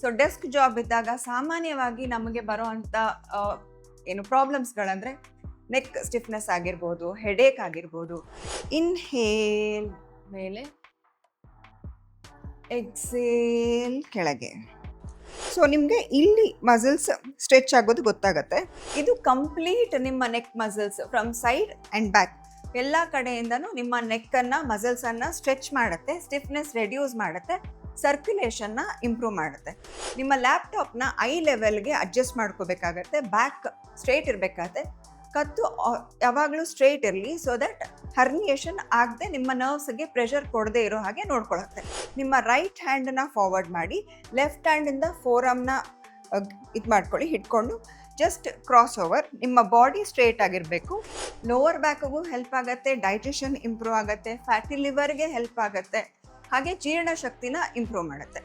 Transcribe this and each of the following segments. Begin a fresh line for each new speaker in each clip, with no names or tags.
So desk job ಇದ್ದಾಗ ಸಾಮಾನ್ಯವಾಗಿ ನಮಗೆ ಬರುವಂಥ ಏನು ಪ್ರಾಬ್ಲಮ್ಸ್ಗಳಂದರೆ ನೆಕ್ ಸ್ಟಿಫ್ನೆಸ್ ಆಗಿರ್ಬೋದು ಹೆಡೇಕ್ ಆಗಿರ್ಬೋದು. ಇನ್ಹೇಲ್ ಮೇಲೆ ಎಕ್ಸೇಲ್ ಕೆಳಗೆ. ಸೊ ನಿಮಗೆ ಇಲ್ಲಿ ಮಸಲ್ಸ್ ಸ್ಟ್ರೆಚ್ ಆಗೋದು ಗೊತ್ತಾಗುತ್ತೆ. ಇದು ಕಂಪ್ಲೀಟ್ ನಿಮ್ಮ neck muscles from side and back ಎಲ್ಲ ಕಡೆಯಿಂದನೂ ನಿಮ್ಮ ನೆಕ್ಕನ್ನು ಮಸಲ್ಸನ್ನು ಸ್ಟ್ರೆಚ್ ಮಾಡುತ್ತೆ ಸ್ಟಿಫ್ನೆಸ್ ರೆಡ್ಯೂಸ್ ಮಾಡುತ್ತೆ. ಸರ್ಕ್ಯುಲೇಷನ್ನ ಇಂಪ್ರೂವ್ ಮಾಡುತ್ತೆ. ನಿಮ್ಮ ಲ್ಯಾಪ್ಟಾಪ್ನ ಐ ಲೆವೆಲ್ಗೆ ಅಡ್ಜಸ್ಟ್ ಮಾಡ್ಕೋಬೇಕಾಗತ್ತೆ ಬ್ಯಾಕ್ ಸ್ಟ್ರೇಟ್ ಇರಬೇಕಾಗತ್ತೆ. ಕತ್ತು ಯಾವಾಗಲೂ ಸ್ಟ್ರೇಟ್ ಇರಲಿ ಸೊ ದಟ್ ಹರ್ನಿಯೇಷನ್ ಆಗದೆ ನಿಮ್ಮ ನರ್ವ್ಸ್ಗೆ ಪ್ರೆಷರ್ ಕೊಡದೇ ಇರೋ ಹಾಗೆ ನೋಡ್ಕೊಳುತ್ತೆ. ನಿಮ್ಮ ರೈಟ್ ಹ್ಯಾಂಡನ್ನ ಫಾರ್ವರ್ಡ್ ಮಾಡಿ ಲೆಫ್ಟ್ ಹ್ಯಾಂಡಿಂದ ಫೋರಮ್ನ ಇದು ಮಾಡ್ಕೊಳ್ಳಿ, ಹಿಡ್ಕೊಂಡು ಜಸ್ಟ್ ಕ್ರಾಸ್ ಓವರ್ ನಿಮ್ಮ ಬಾಡಿ ಸ್ಟ್ರೇಟ್ ಆಗಿರಬೇಕು. ಲೋವರ್ ಬ್ಯಾಕ್ಗೂ ಹೆಲ್ಪ್ ಆಗುತ್ತೆ ಡೈಜೆಷನ್ ಇಂಪ್ರೂವ್ ಆಗುತ್ತೆ ಫ್ಯಾಟಿ ಲಿವರ್ಗೆ ಹೆಲ್ಪ್ ಆಗುತ್ತೆ. ಹಾಗೆ ಜೀರ್ಣ ಶಕ್ತಿನ ಇಂಪ್ರೂವ್ ಮಾಡುತ್ತೆ.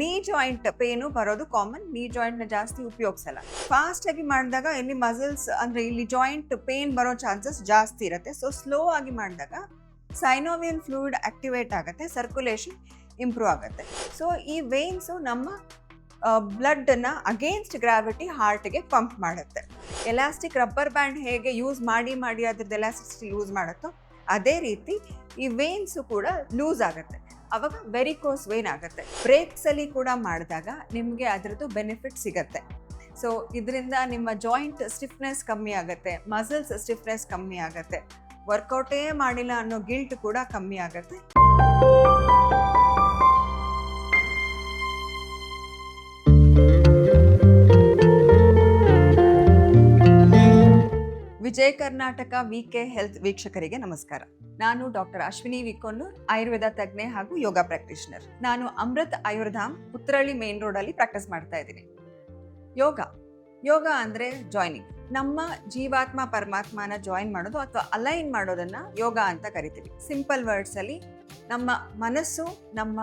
ನೀ ಜಾಯಿಂಟ್ ಪೇನು ಬರೋದು ಕಾಮನ್ ನೀ ನ ಜಾಸ್ತಿ ಉಪಯೋಗಿಸಲ್ಲ. ಫಾಸ್ಟಾಗಿ ಮಾಡಿದಾಗ ಇಲ್ಲಿ ಮಸಲ್ಸ್ ಅಂದರೆ ಇಲ್ಲಿ ಜಾಯಿಂಟ್ ಪೇನ್ ಬರೋ ಚಾನ್ಸಸ್ ಜಾಸ್ತಿ ಇರುತ್ತೆ. ಸೊ ಸ್ಲೋ ಆಗಿ ಮಾಡಿದಾಗ ಸೈನೋವಿಯನ್ ಫ್ಲೂಯಿಡ್ ಆಕ್ಟಿವೇಟ್ ಆಗುತ್ತೆ ಸರ್ಕ್ಯುಲೇಷನ್ ಇಂಪ್ರೂವ್ ಆಗುತ್ತೆ. ಸೊ ಈ ವೇನ್ಸು ನಮ್ಮ ಬ್ಲಡ್ಡನ್ನು ಅಗೇನ್ಸ್ಟ್ ಗ್ರಾವಿಟಿ ಹಾರ್ಟ್ಗೆ ಪಂಪ್ ಮಾಡುತ್ತೆ. ಎಲಾಸ್ಟಿಕ್ ರಬ್ಬರ್ ಬ್ಯಾಂಡ್ ಹೇಗೆ ಯೂಸ್ ಮಾಡಿ ಮಾಡಿ ಅದ್ರದ್ದು ಎಲಾಸ್ಟಿಸಿಟಿ ಯೂಸ್ ಮಾಡುತ್ತೋ, ಅದೇ ರೀತಿ ಈ ವೇನ್ಸ್ ಕೂಡ ಲೂಸ್ ಆಗುತ್ತೆ. ಅವಾಗ ವೆರಿಕೋಸ್ ವೇನ್ ಆಗುತ್ತೆ. ಬ್ರೇಕ್ಸಲ್ಲಿ ಕೂಡ ಮಾಡಿದಾಗ ನಿಮಗೆ ಅದರದ್ದು ಬೆನಿಫಿಟ್ ಸಿಗತ್ತೆ. ಸೊ ಇದರಿಂದ ನಿಮ್ಮ ಜಾಯಿಂಟ್ ಸ್ಟಿಫ್ನೆಸ್ ಕಮ್ಮಿ ಆಗುತ್ತೆ ಮಸಲ್ಸ್ ಸ್ಟಿಫ್ನೆಸ್ ಕಮ್ಮಿ ಆಗುತ್ತೆ. ವರ್ಕೌಟೇ ಮಾಡಿಲ್ಲ ಅನ್ನೋ ಗಿಲ್ಟ್ ಕೂಡ ಕಮ್ಮಿ ಆಗುತ್ತೆ. Vijaya Karnataka V K health ವೀಕ್ಷಕರಿಗೆ ನಮಸ್ಕಾರ. ನಾನು ಡಾಕ್ಟರ್ ಅಶ್ವಿನಿ ವಿಕೊನ್ನೂರ್ ಆಯುರ್ವೇದ ತಜ್ಞೆ ಹಾಗೂ ಯೋಗ ಪ್ರಾಕ್ಟೀಷನರ್. ನಾನು ಅಮೃತ್ ಆಯುರ್ಧಾಮ್ ಪುತ್ರಳ್ಳಿ ಮೇನ್ ಅಲ್ಲಿ ಪ್ರಾಕ್ಟೀಸ್ ಮಾಡ್ತಾ ಇದ್ದೀನಿ. ಯೋಗ. ಯೋಗ ಅಂದ್ರೆ ಜಾಯ್ನಿಂಗ್. ನಮ್ಮ ಜೀವಾತ್ಮ ಪರಮಾತ್ಮನ ಜಾಯಿನ್ ಮಾಡೋದು ಅಥವಾ ಅಲೈನ್ ಮಾಡೋದನ್ನ ಯೋಗ ಅಂತ ಕರಿತೀವಿ. ಸಿಂಪಲ್ ವರ್ಡ್ಸ್ ಅಲ್ಲಿ ನಮ್ಮ ಮನಸ್ಸು, ನಮ್ಮ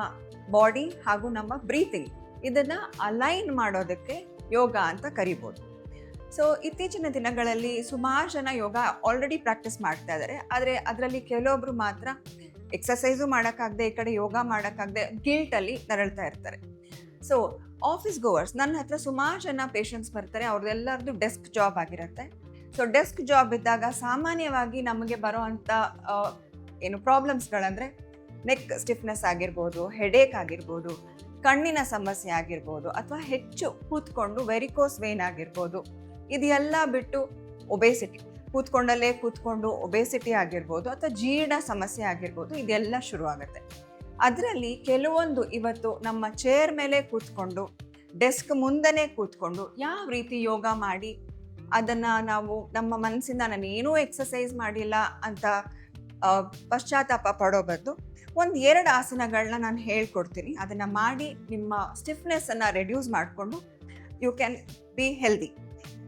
ಬಾಡಿ ಹಾಗೂ ನಮ್ಮ ಬ್ರೀತಿಂಗ್ ಇದನ್ನ ಅಲೈನ್ ಮಾಡೋದಕ್ಕೆ ಯೋಗ ಅಂತ ಕರಿಬೋದು. ಸೊ ಇತ್ತೀಚಿನ ದಿನಗಳಲ್ಲಿ ಸುಮಾರು ಜನ ಯೋಗ ಆಲ್ರೆಡಿ ಪ್ರಾಕ್ಟೀಸ್ ಮಾಡ್ತಾ ಇದ್ದಾರೆ ಆದರೆ ಅದರಲ್ಲಿ ಕೆಲವೊಬ್ರು ಮಾತ್ರ ಎಕ್ಸಸೈಸು ಮಾಡೋಕ್ಕಾಗದೆ, ಈ ಕಡೆ ಯೋಗ ಮಾಡೋಕ್ಕಾಗದೆ ಗಿಲ್ಟಲ್ಲಿ ನರಳ್ತಾ ಇರ್ತಾರೆ. ಸೊ ಆಫೀಸ್ ಗೋವರ್ಸ್ ನನ್ನ ಹತ್ರ ಸುಮಾರು ಜನ ಪೇಷಂಟ್ಸ್ ಬರ್ತಾರೆ. ಅವ್ರದ್ದೆಲ್ಲರದ್ದು ಡೆಸ್ಕ್ ಜಾಬ್ ಆಗಿರುತ್ತೆ. ಸೊ ಡೆಸ್ಕ್ ಜಾಬ್ ಇದ್ದಾಗ ಸಾಮಾನ್ಯವಾಗಿ ನಮಗೆ ಬರೋ ಅಂಥ ಏನು ಪ್ರಾಬ್ಲಮ್ಸ್ಗಳಂದರೆ ನೆಕ್ ಸ್ಟಿಫ್ನೆಸ್ ಆಗಿರ್ಬೋದು ಹೆಡೇಕ್ ಆಗಿರ್ಬೋದು, ಕಣ್ಣಿನ ಸಮಸ್ಯೆ ಆಗಿರ್ಬೋದು, ಅಥವಾ ಹೆಚ್ಚು ಕೂತ್ಕೊಂಡು ವೆರಿಕೋಸ್ ವೇನ್ ಆಗಿರ್ಬೋದು. ಇದೆಲ್ಲ ಬಿಟ್ಟು ಒಬೆಸಿಟಿ. ಕೂತ್ಕೊಂಡಲ್ಲೇ ಕೂತ್ಕೊಂಡು ಒಬೆಸಿಟಿ ಆಗಿರ್ಬೋದು ಅಥವಾ ಜೀರ್ಣ ಸಮಸ್ಯೆ ಆಗಿರ್ಬೋದು ಇದೆಲ್ಲ ಶುರುವಾಗುತ್ತೆ. ಅದರಲ್ಲಿ ಕೆಲವೊಂದು ಇವತ್ತು ನಮ್ಮ ಚೇರ್ ಮೇಲೆ ಕೂತ್ಕೊಂಡು ಡೆಸ್ಕ್ ಮುಂದೆನೇ ಕೂತ್ಕೊಂಡು ಯಾವ ರೀತಿ ಯೋಗ ಮಾಡಿ, ಅದನ್ನು ನಾವು ನಮ್ಮ ಮನಸ್ಸಿಂದ ನಾನು ಏನೂ ಎಕ್ಸಸೈಸ್ ಮಾಡಿಲ್ಲ ಅಂತ ಪಶ್ಚಾತ್ತಾಪ ಪಡೋ ಬದಲು ಒಂದು ಎರಡು ಆಸನಗಳನ್ನ ನಾನು ಹೇಳ್ಕೊಡ್ತೀನಿ. ಅದನ್ನು ಮಾಡಿ ನಿಮ್ಮ ಸ್ಟಿಫ್ನೆಸ್ಸನ್ನು ರೆಡ್ಯೂಸ್ ಮಾಡಿಕೊಂಡು you can be healthy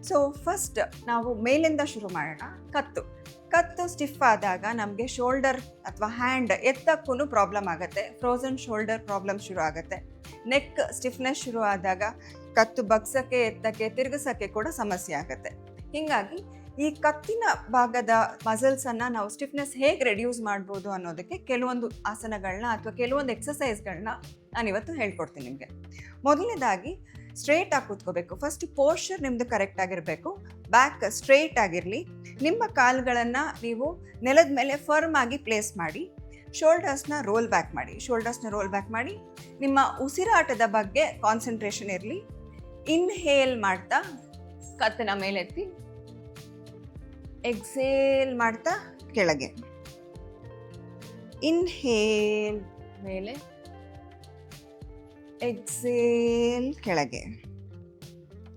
so first ನಾವು ಮೇಲಿಂದ ಶುರು ಮಾಡೋಣ. ಕತ್ತು. ಕತ್ತು ಸ್ಟಿಫ್ ಆದಾಗ ನಮಗೆ ಶೋಲ್ಡರ್ ಅಥವಾ ಹ್ಯಾಂಡ್ ಎತ್ತಕ್ಕೂ ಪ್ರಾಬ್ಲಮ್ ಆಗುತ್ತೆ. ಫ್ರೋಸನ್ ಶೋಲ್ಡರ್ ಪ್ರಾಬ್ಲಮ್ ಶುರು ಆಗುತ್ತೆ. ನೆಕ್ ಸ್ಟಿಫ್ನೆಸ್ ಶುರು ಆದಾಗ ಕತ್ತು ಬಗ್ಸಕ್ಕೆ, ಎತ್ತಕ್ಕೆ, ತಿರುಗಿಸೋಕ್ಕೆ ಕೂಡ ಸಮಸ್ಯೆ ಆಗುತ್ತೆ. ಹೀಗಾಗಿ ಈ ಕತ್ತಿನ ಭಾಗದ ಮಸಲ್ಸನ್ನು ನಾವು ಸ್ಟಿಫ್ನೆಸ್ ಹೇಗೆ ರೆಡ್ಯೂಸ್ ಮಾಡ್ಬೋದು ಅನ್ನೋದಕ್ಕೆ ಕೆಲವೊಂದು ಆಸನಗಳನ್ನ ಅಥವಾ ಕೆಲವೊಂದು ಎಕ್ಸಸೈಸ್ಗಳನ್ನ ನಾನಿವತ್ತು ಹೇಳ್ಕೊಡ್ತೀನಿ ನಿಮಗೆ. ಮೊದಲನೇದಾಗಿ ಸ್ಟ್ರೇಟ್ ಆಗಿ ಕೂತ್ಕೋಬೇಕು. ಫಸ್ಟ್ ಪೋಶ್ಚರ್ ನಿಮ್ದು ಕರೆಕ್ಟ್ ಆಗಿರಬೇಕು. ಬ್ಯಾಕ್ ಸ್ಟ್ರೇಟ್ ಆಗಿರಲಿ. ನಿಮ್ಮ ಕಾಲುಗಳನ್ನು ನೀವು ನೆಲದ ಮೇಲೆ ಫರ್ಮ್ ಆಗಿ ಪ್ಲೇಸ್ ಮಾಡಿ. ಶೋಲ್ಡರ್ಸ್ನ ರೋಲ್ ಬ್ಯಾಕ್ ಮಾಡಿ. ಶೋಲ್ಡರ್ಸ್ನ ರೋಲ್ ಬ್ಯಾಕ್ ಮಾಡಿ. ನಿಮ್ಮ ಉಸಿರಾಟದ ಬಗ್ಗೆ ಕಾನ್ಸಂಟ್ರೇಷನ್ ಇರಲಿ. ಇನ್ಹೇಲ್ ಮಾಡ್ತಾ, ಕತ್ತನ ಮೇಲೆತ್ತಿ ಎಕ್ಸೇಲ್ ಮಾಡ್ತಾ, ಕೆಳಗೆ. ಇನ್ಹೇಲ್ ಮೇಲೆ ಎಕ್ಸೇಲ್ ಕೆಳಗೆ.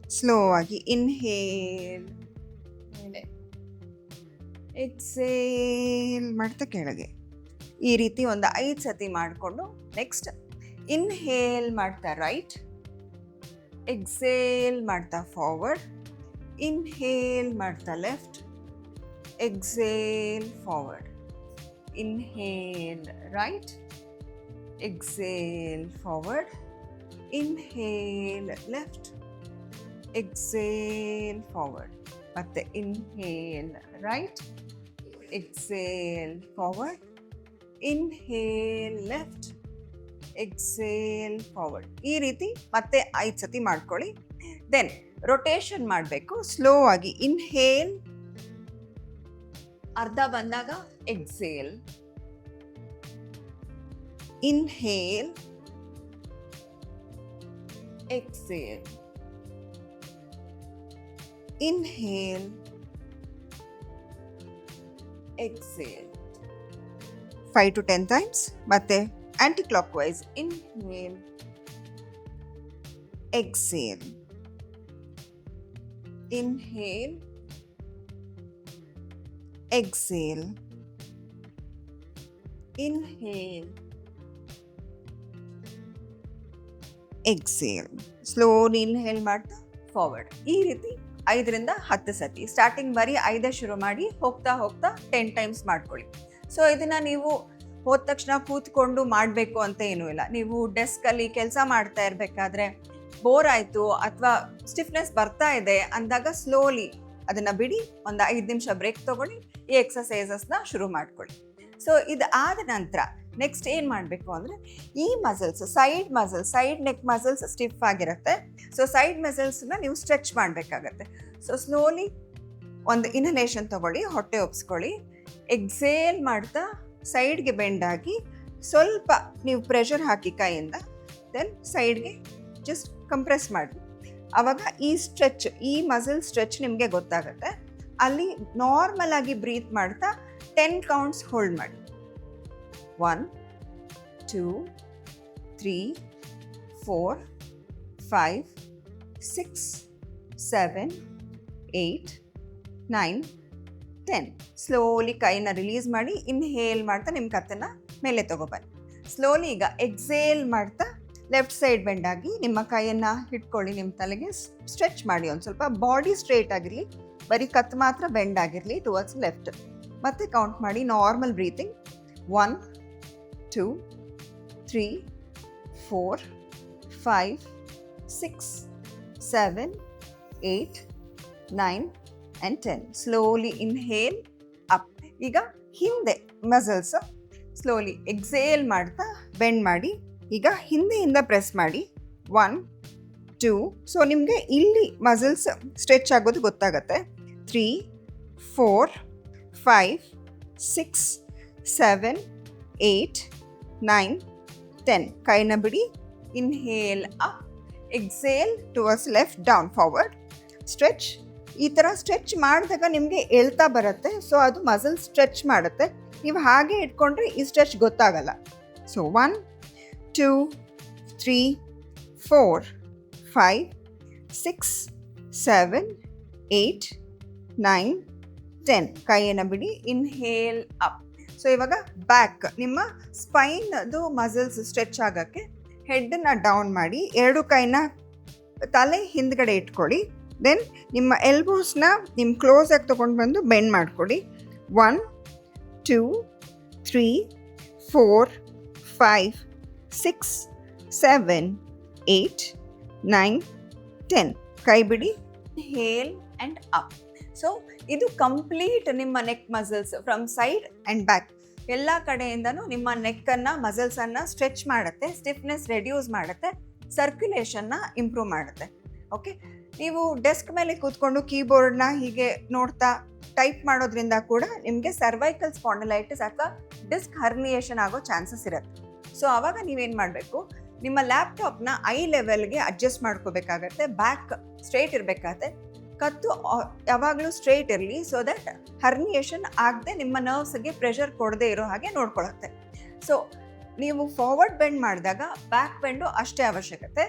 ಸ್ಲೋ ಆಗಿ ಇನ್ಹೇಲ್ ಮೇಲೆ. ಎಕ್ಸೇಲ್ ಮಾಡ್ತಾ ಕೆಳಗೆ. ಈ ರೀತಿ ಒಂದು ಐದು ಸತಿ ಮಾಡಿಕೊಂಡು ನೆಕ್ಸ್ಟ್ ಇನ್ಹೇಲ್ ಮಾಡ್ತಾ ರೈಟ್ ಎಕ್ಸೇಲ್ ಮಾಡ್ತಾ ಫಾರ್ವರ್ಡ್ ಇನ್ಹೇಲ್ ಮಾಡ್ತಾ left exhale forward inhale right exhale forward inhale left exhale forward ಮತ್ತೆ inhale right exhale forward inhale left exhale forward ಈ ರೀತಿ ಮತ್ತೆ ಐದು ಸತಿ ಮಾಡ್ಕೊಳ್ಳಿ. ದೆನ್ ರೊಟೇಷನ್ ಮಾಡಬೇಕು. ಸ್ಲೋ ಆಗಿ. ಇನ್ಹೇಲ್ ಅರ್ಧ ಬಂದಾಗ exhale inhale exhale inhale exhale five to ten times ಮತ್ತೆ anticlockwise inhale exhale inhale. Exhale. Inhale. Exhale slowly inhale ಮಾಡ್ತಾ ಫಾರ್ವರ್ಡ್ ಈ ರೀತಿ ಐದರಿಂದ ಹತ್ತು ಸತಿ. ಸ್ಟಾರ್ಟಿಂಗ್ ಬರೀ ಐದೇ ಶುರು ಮಾಡಿ ಹೋಗ್ತಾ ಹೋಗ್ತಾ ಟೆನ್ ಟೈಮ್ಸ್ ಮಾಡ್ಕೊಳ್ಳಿ. ಸೊ ಇದನ್ನು ನೀವು ಹೋದ ತಕ್ಷಣ ಕೂತ್ಕೊಂಡು ಮಾಡಬೇಕು ಅಂತ ಏನೂ ಇಲ್ಲ. ನೀವು ಡೆಸ್ಕಲ್ಲಿ ಕೆಲಸ ಮಾಡ್ತಾ ಇರಬೇಕಾದ್ರೆ ಬೋರ್ ಆಯಿತು ಅಥವಾ ಸ್ಟಿಫ್ನೆಸ್ ಬರ್ತಾ ಇದೆ ಅಂದಾಗ ಸ್ಲೋಲಿ ಅದನ್ನು ಬಿಡಿ, ಒಂದು ಐದು ನಿಮಿಷ ಬ್ರೇಕ್ ತೊಗೊಳ್ಳಿ, ಈ ಎಕ್ಸಸೈಸಸ್ನ ಶುರು ಮಾಡ್ಕೊಳ್ಳಿ. ಸೊ ಇದು ಆದ ನಂತರ ನೆಕ್ಸ್ಟ್ ಏನು ಮಾಡಬೇಕು ಅಂದರೆ ಈ muscles side muscles side neck muscles stiff ಆಗಿರುತ್ತೆ. ಸೊ ಸೈಡ್ ಮಸಲ್ಸ್ನ ನೀವು ಸ್ಟ್ರೆಚ್ ಮಾಡಬೇಕಾಗತ್ತೆ. ಸೊ ಸ್ಲೋಲಿ ಒಂದು ಇನ್ಹಲೇಷನ್ ತಗೊಳ್ಳಿ, ಹೊಟ್ಟೆ ಒಪ್ಸ್ಕೊಳ್ಳಿ. ಎಕ್ಸೇಲ್ ಮಾಡ್ತಾ ಸೈಡ್ಗೆ ಬೆಂಡಾಗಿ ಸ್ವಲ್ಪ ನೀವು ಪ್ರೆಷರ್ ಹಾಕಿ ಕೈಯಿಂದ ದೆನ್ ಸೈಡ್ಗೆ ಜಸ್ಟ್ ಕಂಪ್ರೆಸ್ ಮಾಡಿ ಆವಾಗ ಈ ಸ್ಟ್ರೆಚ್ ಈ ಮಸಲ್ ಸ್ಟ್ರೆಚ್ ನಿಮಗೆ ಗೊತ್ತಾಗುತ್ತೆ. ಅಲ್ಲಿ ನಾರ್ಮಲ್ ಆಗಿ ಬ್ರೀತ್ ಮಾಡ್ತಾ ಟೆನ್ ಕೌಂಟ್ಸ್ ಹೋಲ್ಡ್ ಮಾಡಿ one two three four five six seven eight nine ten slowly ಕೈನ ರಿಲೀಸ್ ಮಾಡಿ ಇನ್ಹೇಲ್ ಮಾಡ್ತಾ ನಿಮ್ಮ ಕತ್ತನ್ನು ಮೇಲೆ ತಗೋಬನ್ನಿ ಸ್ಲೋಲಿ ಈಗ ಎಕ್ಸೇಲ್ ಮಾಡ್ತಾ ಲೆಫ್ಟ್ ಸೈಡ್ ಬೆಂಡ್ ಆಗಿ ನಿಮ್ಮ ಕೈಯನ್ನು ಇಟ್ಕೊಳ್ಳಿ ನಿಮ್ಮ ತಲೆಗೆ ಸ್ಟ್ರೆಚ್ ಮಾಡಿ. ಒಂದು ಸ್ವಲ್ಪ ಬಾಡಿ ಸ್ಟ್ರೇಟ್ ಆಗಿರಲಿ, ಬರೀ ಕತ್ತು ಮಾತ್ರ ಬೆಂಡ್ ಆಗಿರಲಿ ಟುವರ್ಡ್ಸ್ ಲೆಫ್ಟ್ ಮತ್ತೆ ಕೌಂಟ್ ಮಾಡಿ normal breathing one two three four five six seven eight nine and ten slowly inhale up ಈಗ ಹಿಂದೆ ಮಸಲ್ಸ್ ಸ್ಲೋಲಿ ಎಕ್ಸೇಲ್ ಮಾಡ್ತಾ ಬೆಂಡ್ ಮಾಡಿ. ಈಗ ಹಿಂದೆಯಿಂದ ಪ್ರೆಸ್ ಮಾಡಿ. ಒನ್ ಟೂ ಸೊ ನಿಮಗೆ ಇಲ್ಲಿ ಮಸಲ್ಸ್ ಸ್ಟ್ರೆಚ್ ಆಗೋದು ಗೊತ್ತಾಗತ್ತೆ. Three four five six seven eight nine ten ಕೈನ ಬಿಡಿ inhale up exhale towards left down forward stretch ಈ ಥರ ಸ್ಟ್ರೆಚ್ ಮಾಡಿದಾಗ ನಿಮಗೆ ಹೇಳ್ತಾ ಬರುತ್ತೆ. ಸೊ ಅದು ಮಸಲ್ ಸ್ಟ್ರೆಚ್ ಮಾಡುತ್ತೆ. ನೀವು ಹಾಗೆ ಇಟ್ಕೊಂಡ್ರೆ ಈ ಸ್ಟ್ರೆಚ್ ಗೊತ್ತಾಗಲ್ಲ. So one two three four five six seven eight nine ten ಕೈಯನ್ನು ಬಿಡಿ ಇನ್ಹೇಲ್ ಅಪ್ ಸೊ ಇವಾಗ ಬ್ಯಾಕ್ ನಿಮ್ಮ ಸ್ಪೈನ್ದು ಮಸಲ್ಸ್ ಸ್ಟ್ರೆಚ್ ಆಗೋಕ್ಕೆ ಹೆಡ್ಡನ್ನು ಡೌನ್ ಮಾಡಿ ಎರಡು ಕೈನ ತಲೆ ಹಿಂದ್ಗಡೆ ಇಟ್ಕೊಳ್ಳಿ. ದೆನ್ ನಿಮ್ಮ ಎಲ್ಬೋಸ್ನ ನಿಮ್ಮ ಕ್ಲೋಸಾಗಿ ತೊಗೊಂಡು ಬಂದು ಬೆಂಡ್ ಮಾಡಿಕೊಡಿ one two three four five six seven eight nine ten ಕೈ ಬಿಡಿ. ಹೇಲ್ ಆ್ಯಂಡ್ ಅಪ್ ಸೊ ಇದು ಕಂಪ್ಲೀಟ್ ನಿಮ್ಮ neck muscles from side and back ಎಲ್ಲ ಕಡೆಯಿಂದನೂ ನಿಮ್ಮ ನೆಕ್ಕನ್ನು ಮಸಲ್ಸನ್ನು ಸ್ಟ್ರೆಚ್ ಮಾಡುತ್ತೆ ಸ್ಟಿಫ್ನೆಸ್ ರೆಡ್ಯೂಸ್ ಮಾಡುತ್ತೆ ಸರ್ಕ್ಯುಲೇಷನ್ನ ಇಂಪ್ರೂವ್ ಮಾಡುತ್ತೆ. ಓಕೆ ನೀವು ಡೆಸ್ಕ್ ಮೇಲೆ ಕೂತ್ಕೊಂಡು ಕೀಬೋರ್ಡ್ನ ಹೀಗೆ ನೋಡ್ತಾ ಟೈಪ್ ಮಾಡೋದ್ರಿಂದ ಕೂಡ ನಿಮಗೆ ಸರ್ವೈಕಲ್ ಸ್ಪಾಂಡಲೈಟಿಸ್ ಅಥವಾ ಡಿಸ್ಕ್ ಹರ್ನಿಯೇಷನ್ ಆಗೋ ಚಾನ್ಸಸ್ ಇರುತ್ತೆ. ಸೊ ಆವಾಗ ನೀವೇನು ಮಾಡಬೇಕು? ನಿಮ್ಮ ಲ್ಯಾಪ್ಟಾಪ್ನ ಐ ಲೆವೆಲ್ಗೆ ಅಡ್ಜಸ್ಟ್ ಮಾಡ್ಕೋಬೇಕಾಗತ್ತೆ ಬ್ಯಾಕ್ ಸ್ಟ್ರೇಟ್ ಇರಬೇಕಾಗತ್ತೆ. ಕತ್ತು ಯಾವಾಗಲೂ ಸ್ಟ್ರೈಟ್ ಇರಲಿ ಸೊ ದಟ್ ಹರ್ನಿಯೇಷನ್ ಆಗದೆ ನಿಮ್ಮ ನರ್ವ್ಸ್ಗೆ ಪ್ರೆಷರ್ ಕೊಡದೇ ಇರೋ ಹಾಗೆ ನೋಡ್ಕೊಳ್ಳುತ್ತೆ ಸೊ ನೀವು ಫಾರ್ವರ್ಡ್ ಬೆಂಡ್ ಮಾಡಿದಾಗ ಬ್ಯಾಕ್ ಬೆಂಡು ಅಷ್ಟೇ ಅವಶ್ಯಕತೆ.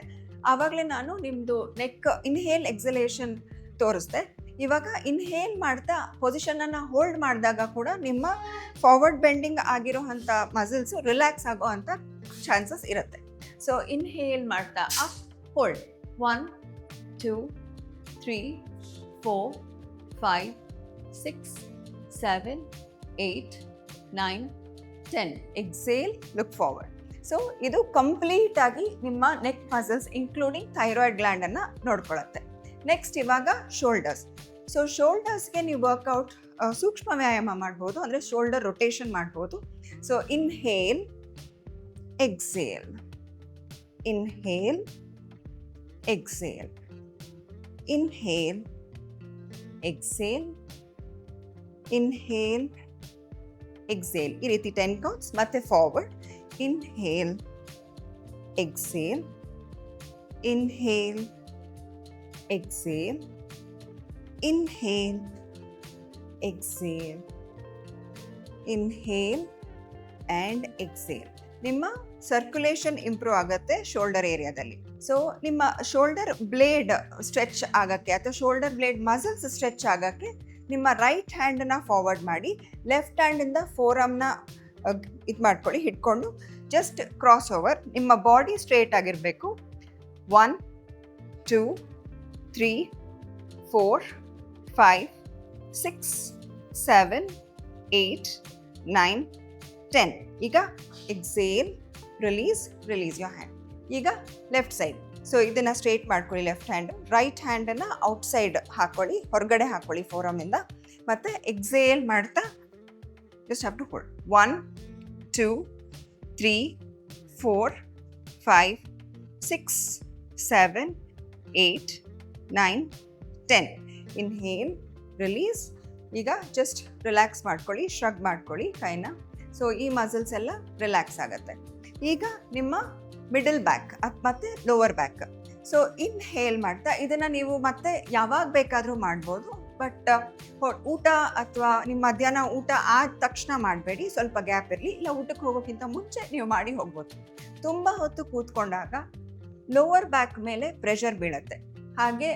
ಆವಾಗಲೇ ನಾನು ನಿಮ್ಮದು ನೆಕ್ ಇನ್ಹೇಲ್ ಎಕ್ಸಲೇಷನ್ ತೋರಿಸ್ದೆ. ಇವಾಗ ಇನ್ಹೇಲ್ ಮಾಡ್ತಾ ಪೊಸಿಷನನ್ನು ಹೋಲ್ಡ್ ಮಾಡಿದಾಗ ಕೂಡ ನಿಮ್ಮ ಫಾರ್ವರ್ಡ್ ಬೆಂಡಿಂಗ್ ಆಗಿರೋ ಅಂಥ ಮಸಲ್ಸ್ ರಿಲ್ಯಾಕ್ಸ್ ಆಗೋ ಅಂಥ ಚಾನ್ಸಸ್ ಇರುತ್ತೆ. ಸೊ ಇನ್ಹೇಲ್ ಮಾಡ್ತಾ up hold one two three four five six seven eight nine ten exhale look forward so ಇದು ಕಂಪ್ಲೀಟ್ ಆಗಿ ನಿಮ್ಮ ನೆಕ್ ಮಸಲ್ಸ್ ಇನ್ಕ್ಲೂಡಿಂಗ್ ಥೈರಾಯ್ಡ್ ಗ್ಲ್ಯಾಂಡನ್ನು ನೋಡ್ಕೊಳ್ಳುತ್ತೆ. ನೆಕ್ಸ್ಟ್ ಇವಾಗ ಶೋಲ್ಡರ್ಸ್ ಸೊ ಶೋಲ್ಡರ್ಸ್ಗೆ ನೀವು ವರ್ಕೌಟ್ ಸೂಕ್ಷ್ಮ ವ್ಯಾಯಾಮ ಮಾಡ್ಬೋದು ಅಂದರೆ ಶೋಲ್ಡರ್ ರೊಟೇಷನ್ ಮಾಡ್ಬೋದು. So inhale exhale inhale exhale, inhale, exhale, inhale, exhale. ಈ ರೀತಿ ಟೆನ್ ಕೌಂಟ್ಸ್ ಮತ್ತೆ forward inhale exhale inhale exhale inhale exhale inhale and exhale ನಿಮ್ಮ ಸರ್ಕ್ಯುಲೇಷನ್ ಇಂಪ್ರೂವ್ ಆಗುತ್ತೆ ಶೋಲ್ಡರ್ ಏರಿಯಾದಲ್ಲಿ ಸೊ ನಿಮ್ಮ ಶೋಲ್ಡರ್ ಬ್ಲೇಡ್ ಸ್ಟ್ರೆಚ್ ಆಗೋಕ್ಕೆ ಅಥವಾ ಶೋಲ್ಡರ್ ಬ್ಲೇಡ್ ಮಸಲ್ಸ್ ಸ್ಟ್ರೆಚ್ ಆಗೋಕ್ಕೆ ನಿಮ್ಮ ರೈಟ್ ಹ್ಯಾಂಡನ್ನ ಫಾರ್ವರ್ಡ್ ಮಾಡಿ ಲೆಫ್ಟ್ ಹ್ಯಾಂಡಿಂದ ಫೋರಮ್ನ ಇದು ಮಾಡ್ಕೊಳ್ಳಿ, ಹಿಡ್ಕೊಂಡು ಜಸ್ಟ್ ಕ್ರಾಸ್ ಓವರ್ ನಿಮ್ಮ ಬಾಡಿ ಸ್ಟ್ರೇಟ್ ಆಗಿರಬೇಕು. One two three four five six seven eight nine ten ಈಗ exhale release release your hand ಈಗ ಲೆಫ್ಟ್ ಸೈಡ್ ಸೊ ಇದನ್ನು ಸ್ಟ್ರೇಟ್ ಮಾಡ್ಕೊಳ್ಳಿ ಲೆಫ್ಟ್ ಹ್ಯಾಂಡ್ ರೈಟ್ ಹ್ಯಾಂಡನ್ನು ಔಟ್ಸೈಡ್ ಹಾಕ್ಕೊಳ್ಳಿ ಹೊರಗಡೆ ಹಾಕ್ಕೊಳ್ಳಿ ಫೋರಮಿಂದ ಮತ್ತು ಎಕ್ಸೇಲ್ ಮಾಡ್ತಾ just have to hold one two three four five six seven eight nine ten inhale release ಈಗ ಜಸ್ಟ್ ರಿಲ್ಯಾಕ್ಸ್ ಮಾಡ್ಕೊಳ್ಳಿ ಶ್ರಗ್ ಮಾಡ್ಕೊಳ್ಳಿ ಕೈನ. ಸೊ ಈ ಮಸಲ್ಸ್ ಎಲ್ಲ ರಿಲ್ಯಾಕ್ಸ್ ಆಗುತ್ತೆ. ಈಗ ನಿಮ್ಮ ಮಿಡಲ್ ಬ್ಯಾಕ್ ಮತ್ತು ಲೋವರ್ ಬ್ಯಾಕ್ ಸೊ ಇನ್ಹೇಲ್ ಮಾಡ್ತಾ, ಇದನ್ನು ನೀವು ಮತ್ತೆ ಯಾವಾಗ ಬೇಕಾದರೂ ಮಾಡ್ಬೋದು. ಬಟ್ ಊಟ ಅಥವಾ ನಿಮ್ಮ ಮಧ್ಯಾಹ್ನ ಊಟ ಆದ ತಕ್ಷಣ ಮಾಡಬೇಡಿ. ಸ್ವಲ್ಪ ಗ್ಯಾಪ್ ಇರಲಿ. ಇಲ್ಲ ಊಟಕ್ಕೆ ಹೋಗೋಕ್ಕಿಂತ ಮುಂಚೆ ನೀವು ಮಾಡಿ ಹೋಗ್ಬೋದು. ತುಂಬ ಹೊತ್ತು ಕೂತ್ಕೊಂಡಾಗ ಲೋವರ್ ಬ್ಯಾಕ್ ಮೇಲೆ ಪ್ರೆಷರ್ ಬೀಳುತ್ತೆ. ಹಾಗೆ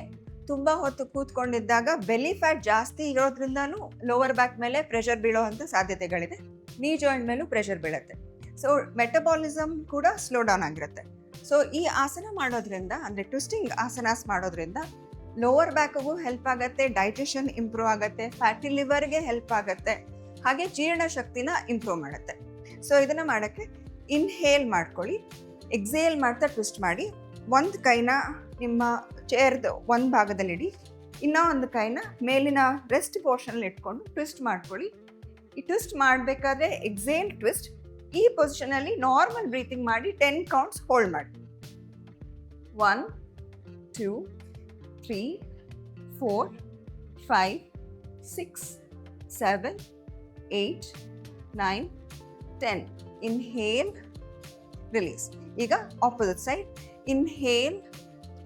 ತುಂಬ ಹೊತ್ತು ಕೂತ್ಕೊಂಡಿದ್ದಾಗ ಬೆಲಿ ಫ್ಯಾಟ್ ಜಾಸ್ತಿ ಇರೋದ್ರಿಂದನೂ ಲೋವರ್ ಬ್ಯಾಕ್ ಮೇಲೆ ಪ್ರೆಷರ್ ಬೀಳೋ ಸಾಧ್ಯತೆಗಳಿದೆ. ನೀ ಜಾಯಿಂಟ್ ಮೇಲೂ ಪ್ರೆಷರ್ ಬೀಳುತ್ತೆ. ಸೊ ಮೆಟಬಾಲಿಸಮ್ ಕೂಡ ಸ್ಲೋ ಡೌನ್ ಆಗಿರುತ್ತೆ. ಸೊ ಈ ಆಸನ ಮಾಡೋದ್ರಿಂದ, ಅಂದರೆ ಟ್ವಿಸ್ಟಿಂಗ್ ಆಸನಾಸ್ ಮಾಡೋದ್ರಿಂದ ಲೋವರ್ ಬ್ಯಾಕಗೂ ಹೆಲ್ಪ್ ಆಗುತ್ತೆ ಡೈಜೆಷನ್ ಇಂಪ್ರೂವ್ ಆಗುತ್ತೆ ಫ್ಯಾಟಿ ಲಿವರ್ಗೆ ಹೆಲ್ಪ್ ಆಗುತ್ತೆ, ಹಾಗೆ ಜೀರ್ಣ ಶಕ್ತಿನ ಇಂಪ್ರೂವ್ ಮಾಡುತ್ತೆ. ಸೊ ಇದನ್ನು ಮಾಡೋಕ್ಕೆ ಇನ್ಹೇಲ್ ಮಾಡ್ಕೊಳ್ಳಿ ಎಕ್ಸೇಲ್ ಮಾಡ್ತಾ ಟ್ವಿಸ್ಟ್ ಮಾಡಿ, ಒಂದು ಕೈನ ನಿಮ್ಮ ಚೇರ್ದು ಒಂದು ಭಾಗದಲ್ಲಿಡಿ ಇನ್ನೂ ಒಂದು ಕೈನ ಮೇಲಿನ ರೆಸ್ಟ್ ಪೋರ್ಷನಲ್ಲಿ ಇಟ್ಕೊಂಡು ಟ್ವಿಸ್ಟ್ ಮಾಡ್ಕೊಳ್ಳಿ. ಈ ಟ್ವಿಸ್ಟ್ ಮಾಡಬೇಕಾದ್ರೆ ಎಕ್ಸೇಲ್ ಟ್ವಿಸ್ಟ್ ಈ ಪೊಸಿಷನಲ್ಲಿ ನಾರ್ಮಲ್ ಬ್ರೀತಿಂಗ್ ಮಾಡಿ ಟೆನ್ ಕೌಂಟ್ಸ್ ಹೋಲ್ಡ್ ಮಾಡಿ. One two three four five six seven eight nine ten inhale release ಈಗ opposite side inhale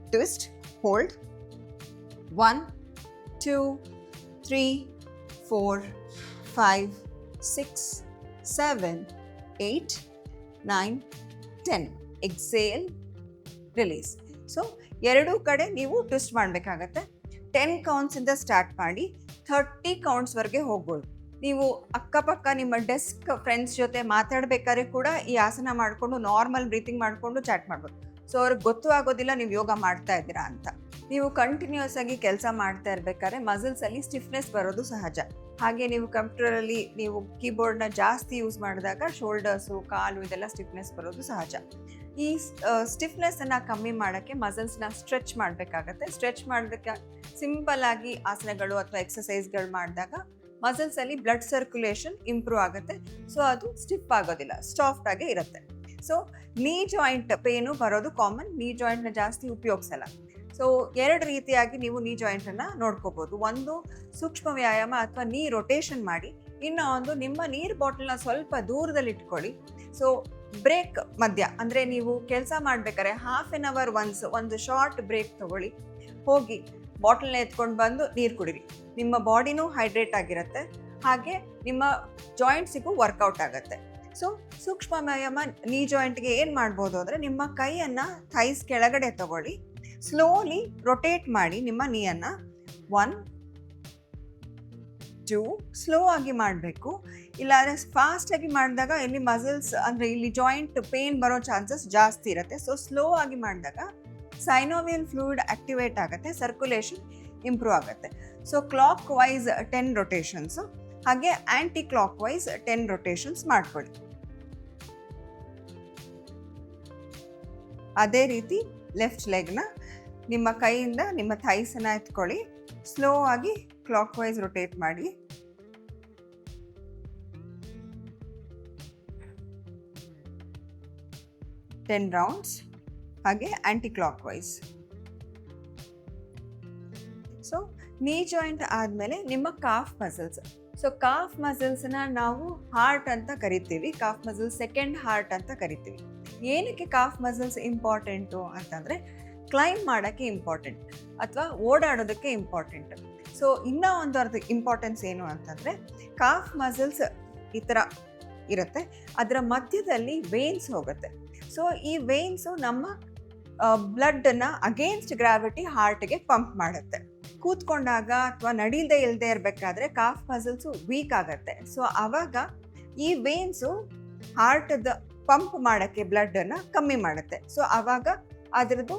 twist hold one two three four five six seven eight nine ten exhale release so ಎರಡೂ ಕಡೆ ನೀವು twist ಮಾಡಬೇಕಾಗತ್ತೆ. Ten ಕೌಂಟ್ಸಿಂದ start ಮಾಡಿ thirty ಕೌಂಟ್ಸ್ವರೆಗೆ ಹೋಗ್ಬೋದು. ನೀವು ಅಕ್ಕಪಕ್ಕ ನಿಮ್ಮ ಡೆಸ್ಕ್ ಫ್ರೆಂಡ್ಸ್ ಜೊತೆ ಮಾತಾಡಬೇಕಾದ್ರೆ ಕೂಡ ಈ ಆಸನ ಮಾಡಿಕೊಂಡು ನಾರ್ಮಲ್ ಬ್ರೀತಿಂಗ್ ಮಾಡಿಕೊಂಡು ಚಾಟ್ ಮಾಡ್ಬೋದು. ಸೊ ಅವ್ರಿಗೆ ಗೊತ್ತೂ ಆಗೋದಿಲ್ಲ, ನೀವು ಯೋಗ ಮಾಡ್ತಾ ಇದ್ದೀರಾ ಅಂತ. ನೀವು ಕಂಟಿನ್ಯೂಸ್ ಆಗಿ ಕೆಲಸ ಮಾಡ್ತಾ ಇರ್ಬೇಕಾದ್ರೆ ಮಸಲ್ಸಲ್ಲಿ ಸ್ಟಿಫ್ನೆಸ್ ಬರೋದು ಸಹಜ. ಹಾಗೆ ನೀವು ಕಂಪ್ಯೂಟರಲ್ಲಿ ನೀವು ಕೀಬೋರ್ಡ್ನ ಜಾಸ್ತಿ ಯೂಸ್ ಮಾಡಿದಾಗ ಶೋಲ್ಡರ್ಸು ಕಾಲು ಇದೆಲ್ಲ ಸ್ಟಿಫ್ನೆಸ್ ಬರೋದು ಸಹಜ. ಈ ಸ್ಟಿಫ್ನೆಸ್ಸನ್ನು ಕಮ್ಮಿ ಮಾಡೋಕ್ಕೆ ಮಸಲ್ಸ್ನ ಸ್ಟ್ರೆಚ್ ಮಾಡಬೇಕಾಗತ್ತೆ. ಸ್ಟ್ರೆಚ್ ಮಾಡೋದಕ್ಕೆ ಸಿಂಪಲ್ ಆಗಿ ಆಸನಗಳು ಅಥವಾ ಎಕ್ಸಸೈಸ್ಗಳು ಮಾಡಿದಾಗ ಮಸಲ್ಸಲ್ಲಿ ಬ್ಲಡ್ ಸರ್ಕ್ಯುಲೇಷನ್ ಇಂಪ್ರೂವ್ ಆಗುತ್ತೆ. ಸೊ ಅದು ಸ್ಟಿಫ್ ಆಗೋದಿಲ್ಲ ಸಾಫ್ಟ್ ಆಗೇ ಇರುತ್ತೆ. ಸೊ ನೀ ಜಾಯಿಂಟ್ ಪೇನು ಬರೋದು ಕಾಮನ್ ನೀ ಜಾಯಿಂಟ್ನ ಜಾಸ್ತಿ ಉಪಯೋಗಿಸಲ್ಲ. ಸೊ ಎರಡು ರೀತಿಯಾಗಿ ನೀವು ನೀ ಜಾಯಿಂಟನ್ನು ನೋಡ್ಕೋಬೋದು. ಒಂದು ಸೂಕ್ಷ್ಮ ವ್ಯಾಯಾಮ ಅಥವಾ ನೀ ರೊಟೇಷನ್ ಮಾಡಿ, ಇನ್ನು ಒಂದು ನಿಮ್ಮ ನೀರು ಬಾಟಲ್ನ ಸ್ವಲ್ಪ ದೂರದಲ್ಲಿ ಇಟ್ಕೊಳ್ಳಿ. ಸೊ ಬ್ರೇಕ್ ಮಧ್ಯ, ಅಂದರೆ ನೀವು ಕೆಲಸ ಮಾಡ್ಬೇಕಾರೆ ಹಾಫ್ ಎನ್ ಅವರ್ ಒನ್ಸ್ ಒಂದು ಶಾರ್ಟ್ ಬ್ರೇಕ್ ತಗೊಳ್ಳಿ. ಹೋಗಿ ಬಾಟಲ್ನ ಎತ್ಕೊಂಡು ಬಂದು ನೀರು ಕುಡಿರಿ. ನಿಮ್ಮ ಬಾಡಿನೂ ಹೈಡ್ರೇಟ್ ಆಗಿರುತ್ತೆ. ಹಾಗೆ ನಿಮ್ಮ ಜಾಯಿಂಟ್ಸಿಗೂ ವರ್ಕೌಟ್ ಆಗುತ್ತೆ. ಸೊ ಸೂಕ್ಷ್ಮ ವ್ಯಾಯಾಮ ನೀ ಜಾಯಿಂಟ್ಗೆ ಏನು ಮಾಡ್ಬೋದು ಅಂದರೆ ನಿಮ್ಮ ಕೈಯನ್ನು ಥೈಸ್ ಕೆಳಗಡೆ ತಗೊಳ್ಳಿ. ಸ್ಲೋಲಿ ರೊಟೇಟ್ ಮಾಡಿ ನಿಮ್ಮ ನೀಯನ್ನು ಒನ್ ಟೂ ಸ್ಲೋ ಆಗಿ ಮಾಡಬೇಕು. ಇಲ್ಲಾಂದರೆ ಫಾಸ್ಟಾಗಿ ಮಾಡಿದಾಗ ಇಲ್ಲಿ ಮಸಲ್ಸ್ ಅಂದರೆ ಇಲ್ಲಿ ಜಾಯಿಂಟ್ ಪೇನ್ ಬರೋ ಚಾನ್ಸಸ್ ಜಾಸ್ತಿ ಇರುತ್ತೆ. ಸೊ ಸ್ಲೋ ಆಗಿ ಮಾಡಿದಾಗ ಸೈನೋವಿಯಲ್ ಫ್ಲೂಯಿಡ್ ಆಕ್ಟಿವೇಟ್ ಆಗುತ್ತೆ ಸರ್ಕ್ಯುಲೇಷನ್ ಇಂಪ್ರೂವ್ ಆಗುತ್ತೆ. So clock wise ten rotations ಹಾಗೆ ಆ್ಯಂಟಿ ಕ್ಲಾಕ್ ವೈಸ್ ಟೆನ್ ರೊಟೇಷನ್ಸ್ ಮಾಡ್ಕೊಳ್ಳಿ. ಅದೇ ರೀತಿ ಲೆಫ್ಟ್ ಲೆಗ್ನ ನಿಮ್ಮ ಕೈಯಿಂದ ನಿಮ್ಮ ಥೈಸನ್ನು ಎತ್ಕೊಳ್ಳಿ. ಸ್ಲೋ ಆಗಿ ಕ್ಲಾಕ್ ವೈಸ್ ರೊಟೇಟ್ ಮಾಡಿ. ಟೆನ್ ರೌಂಡ್ಸ್ ಹಾಗೆ anticlockwise so knee joint ಆದಮೇಲೆ ನಿಮ್ಮ ಕಾಫ್ ಮಸಲ್ಸ್ ಸೊ ಕಾಫ್ ಮಸಲ್ಸ್ನ ನಾವು ಹಾರ್ಟ್ ಅಂತ ಕರಿತೀವಿ. ಕಾಫ್ ಮಸಲ್ಸ್ ಸೆಕೆಂಡ್ ಹಾರ್ಟ್ ಅಂತ ಕರಿತೀವಿ. ಏನಕ್ಕೆ ಕಾಫ್ ಮಸಲ್ಸ್ ಇಂಪಾರ್ಟೆಂಟು ಅಂತಂದರೆ ಕ್ಲೈಮ್ ಮಾಡೋಕ್ಕೆ ಇಂಪಾರ್ಟೆಂಟ್ ಅಥವಾ ಓಡಾಡೋದಕ್ಕೆ ಇಂಪಾರ್ಟೆಂಟ್ ಸೊ ಇನ್ನೂ ಒಂದು ಅರ್ಧ ಇಂಪಾರ್ಟೆನ್ಸ್ ಏನು ಅಂತಂದರೆ ಕಾಫ್ ಮಸಲ್ಸ್ ಈ ಥರ ಇರುತ್ತೆ. ಅದರ ಮಧ್ಯದಲ್ಲಿ ವೇನ್ಸ್ ಹೋಗುತ್ತೆ. ಸೊ ಈ ವೇನ್ಸು ನಮ್ಮ ಬ್ಲಡ್ಡನ್ನು ಅಗೇನ್ಸ್ಟ್ ಗ್ರಾವಿಟಿ ಹಾರ್ಟ್ಗೆ ಪಂಪ್ ಮಾಡುತ್ತೆ. ಕೂತ್ಕೊಂಡಾಗ ಅಥವಾ ನಡೀದೇ ಇಲ್ಲದೆ ಇರಬೇಕಾದ್ರೆ ಕಾಫ್ ಮಸಲ್ಸು ವೀಕ್ ಆಗುತ್ತೆ. ಸೊ ಆವಾಗ ಈ ವೇನ್ಸು ಹಾರ್ಟದ ಪಂಪ್ ಮಾಡೋಕ್ಕೆ ಬ್ಲಡ್ಡನ್ನು ಕಮ್ಮಿ ಮಾಡುತ್ತೆ. ಸೊ ಆವಾಗ ಅದರದ್ದು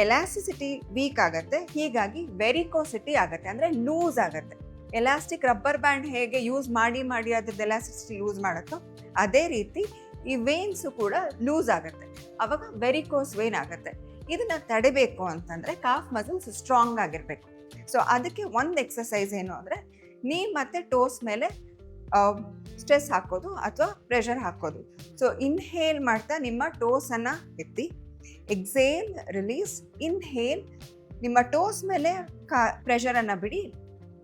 ಎಲಾಸ್ಟಿಸಿಟಿ ವೀಕ್ ಆಗುತ್ತೆ, ಹೀಗಾಗಿ ವೆರಿಕೋಸಿಟಿ ಆಗುತ್ತೆ, ಅಂದರೆ ಲೂಸ್ ಆಗುತ್ತೆ. ಎಲಾಸ್ಟಿಕ್ ರಬ್ಬರ್ ಬ್ಯಾಂಡ್ ಹೇಗೆ ಯೂಸ್ ಮಾಡಿ ಮಾಡಿ ಅದ್ರದ್ದು ಎಲಾಸ್ಟಿಸಿಟಿ ಯೂಸ್ ಮಾಡುತ್ತೋ, ಅದೇ ರೀತಿ ಈ ವೇನ್ಸು ಕೂಡ ಲೂಸ್ ಆಗುತ್ತೆ. ಅವಾಗ ವೆರಿಕೋಸ್ ವೇನ್ ಆಗುತ್ತೆ. ಇದನ್ನ ತಡಿಬೇಕು ಅಂತಂದರೆ ಕಾಫ್ ಮಸಲ್ಸ್ ಸ್ಟ್ರಾಂಗ್ ಆಗಿರಬೇಕು. ಸೊ ಅದಕ್ಕೆ ಒಂದು ಎಕ್ಸಸೈಸ್ ಏನು ಅಂದರೆ, ನೀ ಮತ್ತೆ ಟೋಸ್ ಮೇಲೆ ಸ್ಟ್ರೆಸ್ ಹಾಕೋದು ಅಥವಾ ಪ್ರೆಷರ್ ಹಾಕೋದು. ಸೊ ಇನ್ಹೇಲ್ ಮಾಡ್ತಾ ನಿಮ್ಮ ಟೋಸನ್ನು ಎತ್ತಿ ಎಕ್ಸೇಲ್ ರಿಲೀಸ್ ಇನ್ಹೇಲ್ ನಿಮ್ಮ ಟೋಸ್ ಮೇಲೆ ಕಾ ಪ್ರೆಷರನ್ನು ಬಿಡಿ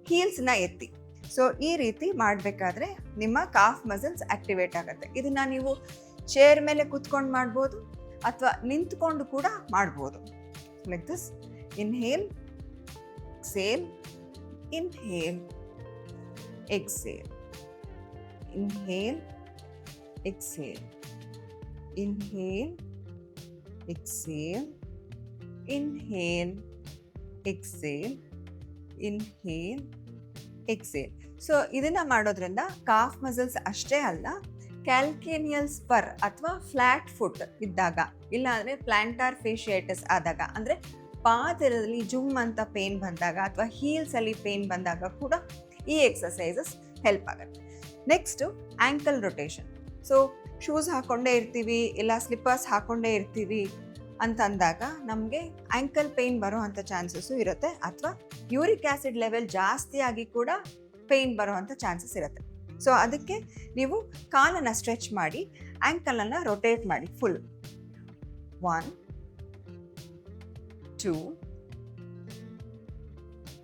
ಹೀಲ್ಸ್ನ ಎತ್ತಿ. ಸೊ ಈ ರೀತಿ ಮಾಡಬೇಕಾದ್ರೆ ನಿಮ್ಮ ಕಾಫ್ ಮಸಲ್ಸ್ ಆಕ್ಟಿವೇಟ್ ಆಗುತ್ತೆ. ಇದನ್ನು ನೀವು ಚೇರ್ ಮೇಲೆ ಕುತ್ಕೊಂಡು ಮಾಡ್ಬೋದು ಅಥವಾ ನಿಂತ್ಕೊಂಡು ಕೂಡ ಮಾಡ್ಬೋದು. Like this inhale exhale inhale exhale inhale exhale inhale exhale inhale, exhale inhale exhale so ಇದನ್ನು ಮಾಡೋದ್ರಿಂದ ಕಾಫ್ ಮಸಲ್ಸ್ ಅಷ್ಟೇ ಅಲ್ಲ ಕ್ಯಾಲ್ಕೇನಿಯಲ್ ಸ್ಪರ್ ಅಥವಾ ಫ್ಲ್ಯಾಟ್ ಫುಟ್ ಇದ್ದಾಗ ಇಲ್ಲ ಅಂದರೆ ಪ್ಲಾಂಟಾರ್ ಫೇಶಿಯೈಟಿಸ್ ಆದಾಗ ಅಂದರೆ ಪಾದದಲ್ಲಿ ಜುಮ್ ಅಂತ ಪೇನ್ ಬಂದಾಗ ಅಥವಾ ಹೀಲ್ಸಲ್ಲಿ ಪೇನ್ ಬಂದಾಗ ಕೂಡ ಈ ಎಕ್ಸಸೈಸಸ್ ಹೆಲ್ಪ್ ಆಗುತ್ತೆ. Next ankle rotation so shoes ಹಾಕ್ಕೊಂಡೇ ಇರ್ತೀವಿ, ಇಲ್ಲ ಸ್ಲಿಪ್ಪರ್ಸ್ ಹಾಕ್ಕೊಂಡೇ ಇರ್ತೀವಿ ಅಂತ ಅಂದಾಗ ನಮಗೆ ಆ್ಯಂಕಲ್ ಪೇಯ್ನ್ ಬರೋ ಅಂಥ ಚಾನ್ಸಸ್ಸು ಇರುತ್ತೆ ಅಥವಾ ಯೂರಿಕ್ ಆ್ಯಸಿಡ್ ಲೆವೆಲ್ ಜಾಸ್ತಿಯಾಗಿ ಕೂಡ ಪೇಯ್ನ್ ಬರೋ ಅಂಥ ಚಾನ್ಸಸ್ ಇರುತ್ತೆ. ಸೊ ಅದಕ್ಕೆ ನೀವು ಕಾಲನ್ನು ಸ್ಟ್ರೆಚ್ ಮಾಡಿ ಆ್ಯಂಕಲನ್ನು ರೊಟೇಟ್ ಮಾಡಿ full one two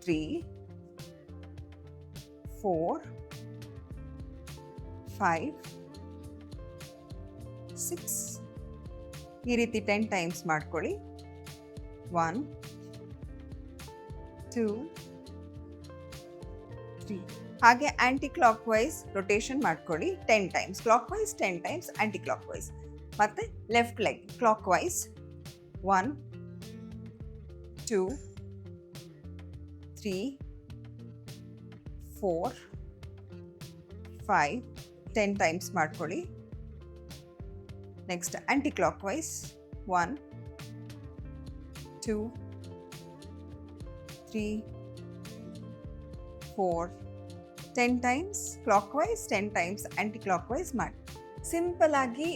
three four five six ಈ ರೀತಿ ಟೆನ್ ಟೈಮ್ಸ್ ಮಾಡ್ಕೊಳ್ಳಿ. ಒನ್ ಟೂ ತ್ರೀ ಹಾಗೆ ಆ್ಯಂಟಿ ಕ್ಲಾಕ್ ವೈಸ್ ರೊಟೇಷನ್ ಮಾಡ್ಕೊಳ್ಳಿ. Ten times clockwise ten times anticlockwise ಮತ್ತು left leg clockwise one two three four five ten times ಮಾಡ್ಕೊಳ್ಳಿ. Next clockwise one two three four ten times clockwise ten times anticlockwise ಮಾಡಿ. Simple ಆಗಿ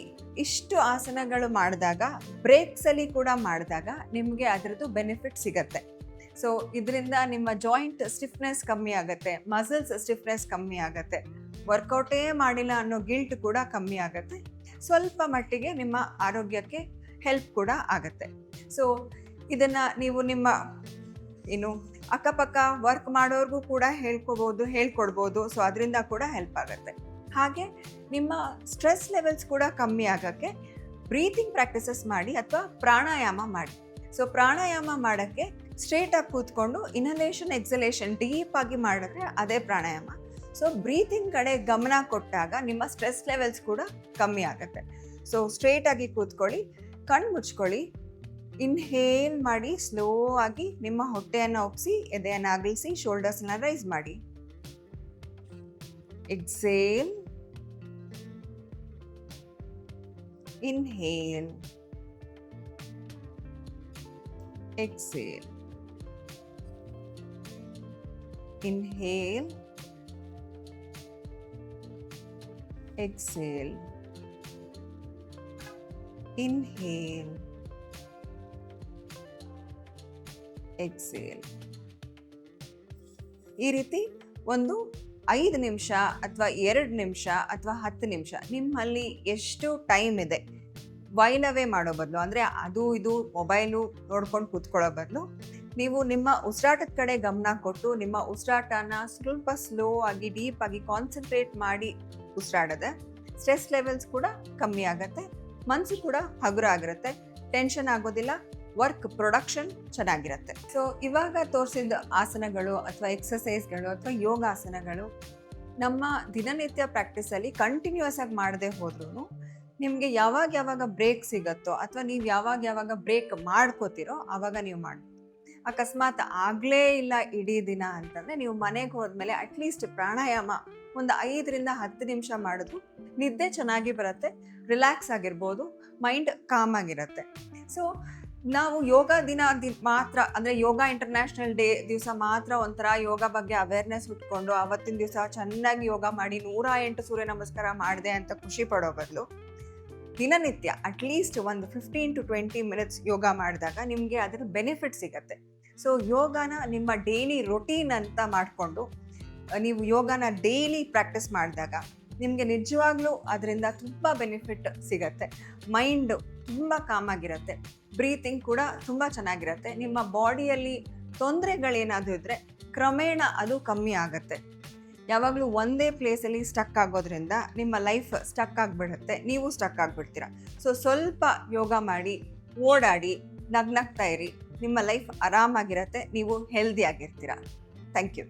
ಇಷ್ಟು ಆಸನಗಳು ಮಾಡಿದಾಗ ಬ್ರೇಕ್ಸಲ್ಲಿ ಕೂಡ ಮಾಡಿದಾಗ ನಿಮಗೆ ಅದರದ್ದು ಬೆನಿಫಿಟ್ ಸಿಗತ್ತೆ. ಸೊ ಇದರಿಂದ ನಿಮ್ಮ ಜಾಯಿಂಟ್ ಸ್ಟಿಫ್ನೆಸ್ ಕಮ್ಮಿ ಆಗುತ್ತೆ ಮಸಲ್ಸ್ ಸ್ಟಿಫ್ನೆಸ್ ಕಮ್ಮಿ ಆಗುತ್ತೆ. ವರ್ಕೌಟೇ ಮಾಡಿಲ್ಲ ಅನ್ನೋ ಗಿಲ್ಟ್ ಕೂಡ ಕಮ್ಮಿ ಆಗುತ್ತೆ. ಸ್ವಲ್ಪ ಮಟ್ಟಿಗೆ ನಿಮ್ಮ ಆರೋಗ್ಯಕ್ಕೆ ಹೆಲ್ಪ್ ಕೂಡ ಆಗುತ್ತೆ. ಸೊ ಇದನ್ನು ನೀವು ನಿಮ್ಮ ಏನು ಅಕ್ಕಪಕ್ಕ ವರ್ಕ್ ಮಾಡೋರ್ಗೂ ಕೂಡ ಹೇಳ್ಕೋಬೋದು, ಹೇಳ್ಕೊಡ್ಬೋದು. ಸೊ ಅದರಿಂದ ಕೂಡ ಹೆಲ್ಪ್ ಆಗುತ್ತೆ. ಹಾಗೆ ನಿಮ್ಮ ಸ್ಟ್ರೆಸ್ ಲೆವೆಲ್ಸ್ ಕೂಡ ಕಮ್ಮಿ ಆಗೋಕ್ಕೆ ಬ್ರೀತಿಂಗ್ ಪ್ರಾಕ್ಟೀಸಸ್ ಮಾಡಿ ಅಥವಾ ಪ್ರಾಣಾಯಾಮ ಮಾಡಿ. ಸೊ ಪ್ರಾಣಾಯಾಮ ಮಾಡೋಕ್ಕೆ ಸ್ಟ್ರೇಟಾಗಿ ಕೂತ್ಕೊಂಡು ಇನಲೇಷನ್ ಎಕ್ಸಲೇಷನ್ ಡೀಪಾಗಿ ಮಾಡಿದ್ರೆ ಅದೇ ಪ್ರಾಣಾಯಾಮ. ಸೊ ಬ್ರೀತಿಂಗ್ ಕಡೆ ಗಮನ ಕೊಟ್ಟಾಗ ನಿಮ್ಮ ಸ್ಟ್ರೆಸ್ ಲೆವೆಲ್ಸ್ ಕೂಡ ಕಮ್ಮಿ ಆಗುತ್ತೆ. ಸೊ ಸ್ಟ್ರೇಟಾಗಿ ಕೂತ್ಕೊಳ್ಳಿ ಕಣ್ಣು ಮುಚ್ಕೊಳ್ಳಿ ಇನ್ಹೇಲ್ ಮಾಡಿ ಸ್ಲೋ ಆಗಿ ನಿಮ್ಮ ಹೊಟ್ಟೆಯನ್ನು ಒಪ್ಪಿಸಿ ಎದೆಯನ್ನು ಅಗಲಿಸಿ ಶೋಲ್ಡರ್ಸ್ನ ರೈಸ್ ಮಾಡಿ. Exhale inhale exhale inhale. Exhale inhale. Exhale. ಈ ರೀತಿ ಒಂದು ಐದು ನಿಮಿಷ ಅಥವಾ ಎರಡು ನಿಮಿಷ ಅಥವಾ ಹತ್ತು ನಿಮಿಷ ನಿಮ್ಮಲ್ಲಿ ಎಷ್ಟು ಟೈಮ್ ಇದೆ? ವೈಲವೇ ಮಾಡೋ ಬದಲು, ಅಂದರೆ ಅದು ಇದು ಮೊಬೈಲು ನೋಡ್ಕೊಂಡು ಕೂತ್ಕೊಳ್ಳೋ ಬದಲು, ನೀವು ನಿಮ್ಮ ಉಸಿರಾಟದ ಕಡೆ ಗಮನ ಕೊಟ್ಟು ನಿಮ್ಮ ಉಸಿರಾಟನ ಸ್ವಲ್ಪ ಸ್ಲೋ ಆಗಿ ಡೀಪ್ ಆಗಿ ಕಾನ್ಸಂಟ್ರೇಟ್ ಮಾಡಿ ಉಸಿರಾಡದೆ ಸ್ಟ್ರೆಸ್ ಲೆವೆಲ್ಸ್ ಕೂಡ ಕಮ್ಮಿ ಆಗುತ್ತೆ ಮನಸ್ಸು ಕೂಡ ಹಗುರ ಆಗಿರುತ್ತೆ, ಟೆನ್ಷನ್ ಆಗೋದಿಲ್ಲ, ವರ್ಕ್, ಪ್ರೊಡಕ್ಷನ್ ಚೆನ್ನಾಗಿರುತ್ತೆ. ಸೊ ಇವಾಗ ತೋರಿಸಿದ ಆಸನಗಳು ಅಥವಾ ಎಕ್ಸಸೈಸ್ಗಳು ಅಥವಾ ಯೋಗಾಸನಗಳು ನಮ್ಮ ದಿನನಿತ್ಯ ಪ್ರಾಕ್ಟೀಸಲ್ಲಿ ಕಂಟಿನ್ಯೂಸ್ ಆಗಿ ಮಾಡದೆ ಹೋದ್ರೂ ನಿಮಗೆ ಯಾವಾಗ ಯಾವಾಗ ಬ್ರೇಕ್ ಸಿಗುತ್ತೋ ಅಥವಾ ನೀವು ಯಾವಾಗ ಯಾವಾಗ ಬ್ರೇಕ್ ಮಾಡ್ಕೋತಿರೋ ಆವಾಗ ನೀವು ಮಾಡಿ ಅಕಸ್ಮಾತ್ ಆಗಲೇ ಇಲ್ಲ ಇಡೀ ದಿನ ಅಂತಂದರೆ ನೀವು ಮನೆಗೆ ಹೋದ್ಮೇಲೆ ಅಟ್ಲೀಸ್ಟ್ ಪ್ರಾಣಾಯಾಮ ಒಂದು ಐದರಿಂದ ಹತ್ತು ನಿಮಿಷ ಮಾಡಿದ್ರು ನಿದ್ದೆ ಚೆನ್ನಾಗಿ ಬರುತ್ತೆ ರಿಲ್ಯಾಕ್ಸ್ ಆಗಿರ್ಬೋದು ಮೈಂಡ್ ಕಾಮ್ ಆಗಿರುತ್ತೆ. ಸೊ ನಾವು ಯೋಗ ದಿನ ಮಾತ್ರ, ಅಂದರೆ ಯೋಗ ಇಂಟರ್ನ್ಯಾಷನಲ್ ಡೇ ದಿವಸ ಮಾತ್ರ ಒಂಥರ ಯೋಗ ಬಗ್ಗೆ ಅವೇರ್ನೆಸ್ ಉಟ್ಕೊಂಡು ಆವತ್ತಿನ ದಿವಸ ಚೆನ್ನಾಗಿ ಯೋಗ ಮಾಡಿ ನೂರ ಎಂಟು ಸೂರ್ಯ ನಮಸ್ಕಾರ ಮಾಡಿದೆ ಅಂತ ಖುಷಿ ಪಡೋ ಬದಲು ದಿನನಿತ್ಯ ಅಟ್ಲೀಸ್ಟ್ ಒಂದು fifteen to twenty minutes yoga ಮಾಡಿದಾಗ ನಿಮಗೆ ಅದರ ಬೆನಿಫಿಟ್ ಸಿಗತ್ತೆ. ಸೊ ಯೋಗನ ನಿಮ್ಮ ಡೈಲಿ ರೊಟೀನ್ ಅಂತ ಮಾಡಿಕೊಂಡು ನೀವು ಯೋಗನ ಡೈಲಿ ಪ್ರಾಕ್ಟೀಸ್ ಮಾಡಿದಾಗ ನಿಮಗೆ ನಿಜವಾಗ್ಲೂ ಅದರಿಂದ ತುಂಬ ಬೆನಿಫಿಟ್ ಸಿಗತ್ತೆ. ಮೈಂಡ್ ತುಂಬ ಕಾಮಾಗಿರುತ್ತೆ ಬ್ರೀತಿಂಗ್ ಕೂಡ ತುಂಬ ಚೆನ್ನಾಗಿರುತ್ತೆ. ನಿಮ್ಮ ಬಾಡಿಯಲ್ಲಿ ತೊಂದರೆಗಳೇನಾದರೂ ಇದ್ದರೆ ಕ್ರಮೇಣ ಅದು ಕಮ್ಮಿ ಆಗುತ್ತೆ. ಯಾವಾಗಲೂ ಒಂದೇ ಪ್ಲೇಸಲ್ಲಿ ಸ್ಟಕ್ ಆಗೋದ್ರಿಂದ ನಿಮ್ಮ ಲೈಫ್ ಸ್ಟಕ್ ಆಗಿಬಿಡುತ್ತೆ. ನೀವು ಸ್ಟಕ್ ಆಗಿಬಿಡ್ತೀರ. ಸೊ ಸ್ವಲ್ಪ ಯೋಗ ಮಾಡಿ, ಓಡಾಡಿ, ನಗ್ನಗ್ತಾ ಇರಿ. ನಿಮ್ಮ ಲೈಫ್ ಆರಾಮಾಗಿರತ್ತೆ ನೀವು ಹೆಲ್ದಿ ಆಗಿರ್ತೀರ. Thank you